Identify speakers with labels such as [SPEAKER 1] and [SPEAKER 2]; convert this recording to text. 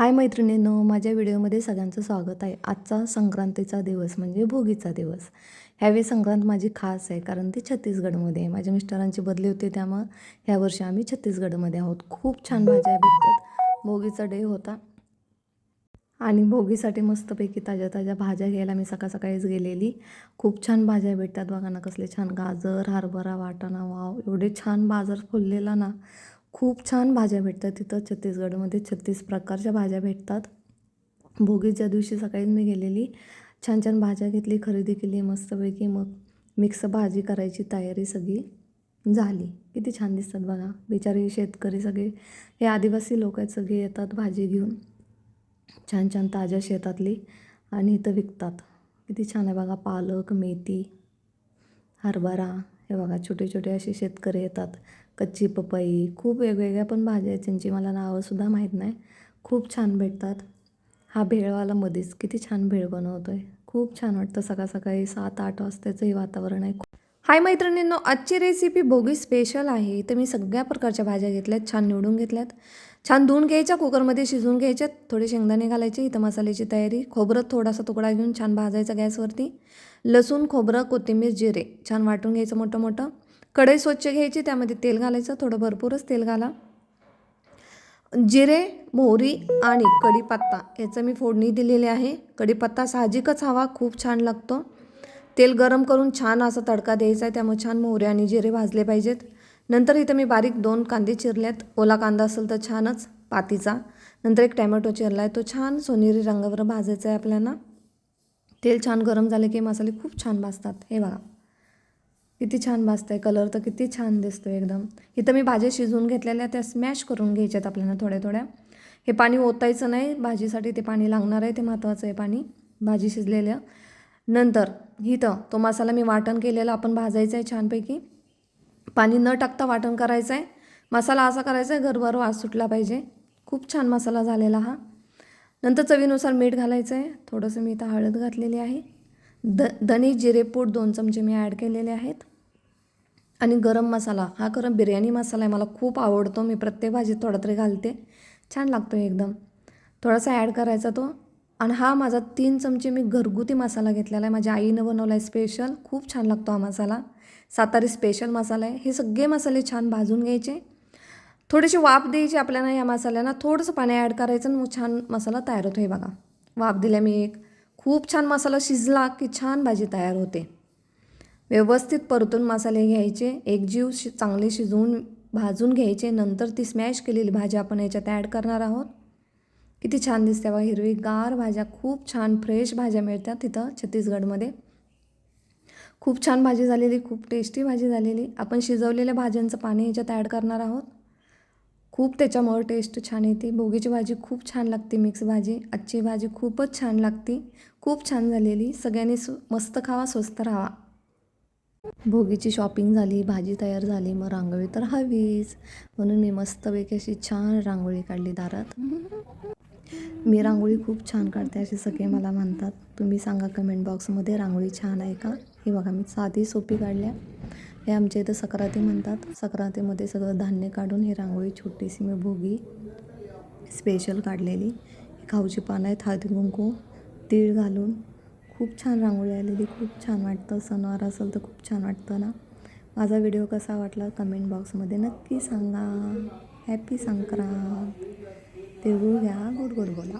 [SPEAKER 1] हाय मैत्रिणींनो माझ्या व्हिडिओमध्ये सगळ्यांचं स्वागत आहे. आजचा संक्रांतीचा दिवस म्हणजे भोगीचा दिवस. ह्यावेळी संक्रांत माझी खास आहे कारण ती छत्तीसगडमध्ये आहे. माझ्या मिस्टरांची बदली होती त्यामुळं ह्या वर्षी आम्ही छत्तीसगडमध्ये आहोत. खूप छान भाज्या भेटतात. भोगीचा डे होता. आणि भोगीसाठी मस्तपैकी ताज्या ताज्या भाज्या घ्यायला मी सकाळ सकाळीच गेलेली. खूप छान भाज्या भेटतात बघा ना कसले छान गाजर हरभरा वाटाणा वाव. एवढे छान बाजार फुललेला ना. खूप छान भाज्या भेटतात तिथं. छत्तीसगडमध्ये छत्तीस प्रकारच्या भाज्या भेटतात. भोगीच्या दिवशी सकाळीच मी गेलेली छान छान भाज्या घेतली खरेदी केली मस्तपैकी मग मिक्स भाजी करायची तयारी सगळी झाली. किती छान दिसतात बघा. बिचारे शेतकरी सगळे हे आदिवासी लोक आहेत सगळे येतात भाजी घेऊन. छान छान ताज्या शेतातली आणि इथं विकतात. किती छान आहे बघा. पालक मेथी हरभरा हे बघा छोटे छोटे असे शेतकरी येतात. कच्ची पपई खूप वेगवेगळ्या पण भाज्या आहेत त्यांची मला नावंसुद्धा माहीत नाही. खूप छान भेटतात. हा भेळवाला मध्येच किती छान भेळ बनवतो आहे खूप छान वाटतं. सकाळ सकाळी सात आठ वाजताचंही वातावरण आहे. हाय मैत्रिणींनो आजची रेसिपी भोगी स्पेशल आहे. इथं मी सगळ्या प्रकारच्या भाज्या घेतल्यात. छान निवडून घेतल्यात. छान धुवून घ्यायच्या कुकरमध्ये शिजवून घ्यायच्यात. थोडे शेंगदाणे घालायचे इथं मसाल्याची तयारी. खोबरं थोडासा तुकडा घेऊन छान भाजायचा गॅसवरती. लसूण खोबरं कोथिंबीर जिरे. छान वाटून घ्यायचं मोठं मोठं कढई स्वच्छ घ्यायची त्यामध्ये तेल घालायचं थोडं भरपूरच तेल घाला. जिरे मोहरी आणि कढीपत्ता याचं मी फोडणी दिलेली आहे. कढीपत्ता साहजिकच हवा खूप छान लागतो. तेल गरम करून छान असा तडका द्यायचा आहे त्यामुळे छान मोहरे आणि जिरे भाजले पाहिजेत. नंतर इथं मी बारीक दोन कांदे चिरल्यात ओला कांदा असेल तर छानच पातीचा. नंतर एक टॅमॅटो चिरला आहे तो छान सोनेरी रंगावर भाजायचा आहे आपल्याला. तेल छान गरम झाले की मसाले खूप छान भाजतात. हे बघा. किती छान भाजतं आहे कलर तर किती छान दिसतो एकदम. इथं मी भाज्या शिजवून घेतलेल्या त्या स्मॅश करून घ्यायच्यात आपल्याला थोड्या थोड्या हे पाणी ओतायचं नाही भाजीसाठी ते पाणी लागणार आहे ते महत्त्वाचं आहे पाणी भाजी शिजलेल्या. नंतर इथं तो मसाला मी वाटण केलेला आपण भाजायचा आहे छानपैकी. पाणी न टाकता वाटण करायचं आहे. मसाला असा करायचा आहे घरभर वास सुटला पाहिजे. खूप छान मसाला झालेला हा. नंतर चवीनुसार मीठ घालायचं आहे. थोडंसं मी इथं हळद घातलेली आहे. द धने जिरेपूड दोन चमचे मी ॲड केलेले आहेत. आणि गरम मसाला. हा गरम बिर्याणी मसाला आहे. मला खूप आवडतो. मी प्रत्येक भाजीत थोडा तरी घालते. छान लागतो एकदम. थोडासा ॲड करायचा तो. आणि हा माझा तीन चमचे मी घरगुती मसाला घेतलेला आहे. माझ्या आईनं बनवला आहे स्पेशल खूप छान लागतो हा मसाला. सातारी स्पेशल मसाला आहे. हे सगळे मसाले छान भाजून घ्यायचे. थोडीशी वाफ द्यायची आपल्याला या मसाल्यांना थोडंसं पाणी ॲड करायचं आणि मग छान मसाला तयार होतो. हे बघा. वाफ दिल्या मी एक. खूप छान मसाला शिजला की छान भाजी तयार होते. व्यवस्थित परतून मसाले घ्यायचे एकजीव शि चांगले शिजवून भाजून घ्यायचे नंतर ती स्मॅश केलेली भाजी आपण याच्यात ॲड करणार आहोत. किती छान दिसते बा हिरवीगार भाज्या खूप छान फ्रेश भाज्या मिळतात तिथं छत्तीसगडमध्ये. खूप छान भाजी झालेली खूप टेस्टी भाजी झालेली. आपण शिजवलेल्या भाज्यांचं पाणी याच्यात ॲड करणार आहोत. खूप त्याच्यामुळं टेस्ट छान येते. भोगीची भाजी खूप छान लागते मिक्स भाजी. आजची भाजी खूपच छान लागते. खूप छान झालेली. सगळ्यांनी सु मस्त खावा स्वस्त राहावा भोगीची शॉपिंग झाली भाजी तयार झाली मग रांगोळी तर हवीच. म्हणून मी मस्तपैकी अशी छान रांगोळी काढली दारात. मी रांगोळी खूप छान काढते असे सगळे मला म्हणतात. तुम्ही सांगा कमेंट बॉक्समध्ये रांगोळी छान आहे का? हे बघा मी साधी सोपी काढल्या. हे आमच्या इथं सक्राती म्हणतात. सक्रातीमध्ये सगळं धान्य काढून ही रांगोळी छोटीशी मी भोगी स्पेशल काढलेली. खाऊची पानं आहेत हळदी कुंकू तीळ घालून. खूप छान रांगोळी आलेली खूप छान वाटतं. सणवार असेल तर खूप छान वाटतं ना? माझा व्हिडिओ कसा वाटला कमेंट बॉक्समध्ये नक्की सांगा. हॅपी संक्रांत. तिळगुळ घ्या गोड गोड बोला.